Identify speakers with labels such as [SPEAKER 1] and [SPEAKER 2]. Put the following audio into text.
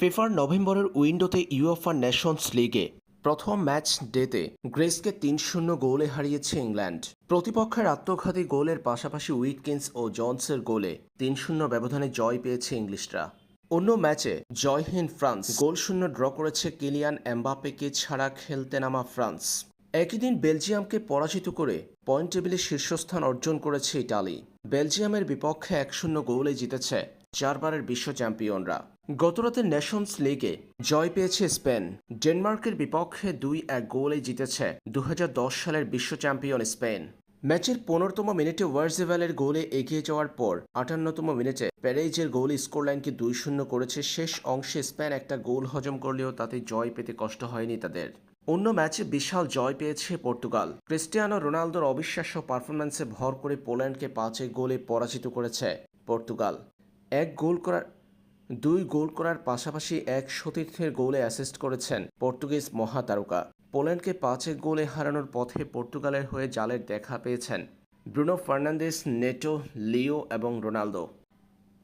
[SPEAKER 1] ফিফার নভেম্বরের উইন্ডোতে ইউএফা নেশনস লিগে প্রথম ম্যাচ ডেতে গ্রেসকে তিন শূন্য গোলে হারিয়েছে ইংল্যান্ড। প্রতিপক্ষের আত্মঘাতী গোলের পাশাপাশি উইটকিন্স ও জনসের গোলে তিন শূন্য ব্যবধানে জয় পেয়েছে ইংলিশরা। অন্য ম্যাচে জয়হীন ফ্রান্স গোল শূন্য ড্র করেছে কিলিয়ান এমবাপেকে ছাড়া খেলতে নামা ফ্রান্স। একই দিন বেলজিয়ামকে পরাজিত করে পয়েন্ট টেবিলে শীর্ষস্থান অর্জন করেছে ইটালি। বেলজিয়ামের বিপক্ষে এক শূন্য গোলে জিতেছে চারবারের বিশ্ব চ্যাম্পিয়নরা। গতরাতে নেশনস লিগে জয় পেয়েছে স্পেন। ডেনমার্কের বিপক্ষে দুই এক গোলে জিতেছে দু হাজার দশ সালের বিশ্ব চ্যাম্পিয়ন স্পেন। ম্যাচের পনেরোতম মিনিটে ওয়ার্জেভ্যালের গোলে এগিয়ে যাওয়ার পর আটান্নতম মিনিটে প্যারেজের গোল স্কোরলাইনকে দুই শূন্য করেছে শেষ অংশে স্পেন একটা গোল হজম করলেও তাতে জয় পেতে কষ্ট হয়নি তাদের। অন্য ম্যাচে বিশাল জয় পেয়েছে পর্তুগাল। ক্রিস্টিয়ানো রোনালদোর অবিশ্বাস্য পারফরম্যান্সে ভর করে পোল্যান্ডকে পাঁচে গোলে পরাজিত করেছে পর্তুগাল। এক গোল করার, দুই গোল করার পাশাপাশি এক সতীর্থের গোলে অ্যাসিস্ট করেছেন পর্তুগিজ মহাতারকা। পোল্যান্ডকে পাঁচে গোলে হারানোর পথে পর্তুগালের হয়ে জালের দেখা পেয়েছেন ব্রুনো ফার্নান্দেস, নেটো, লিও এবং রোনালদো।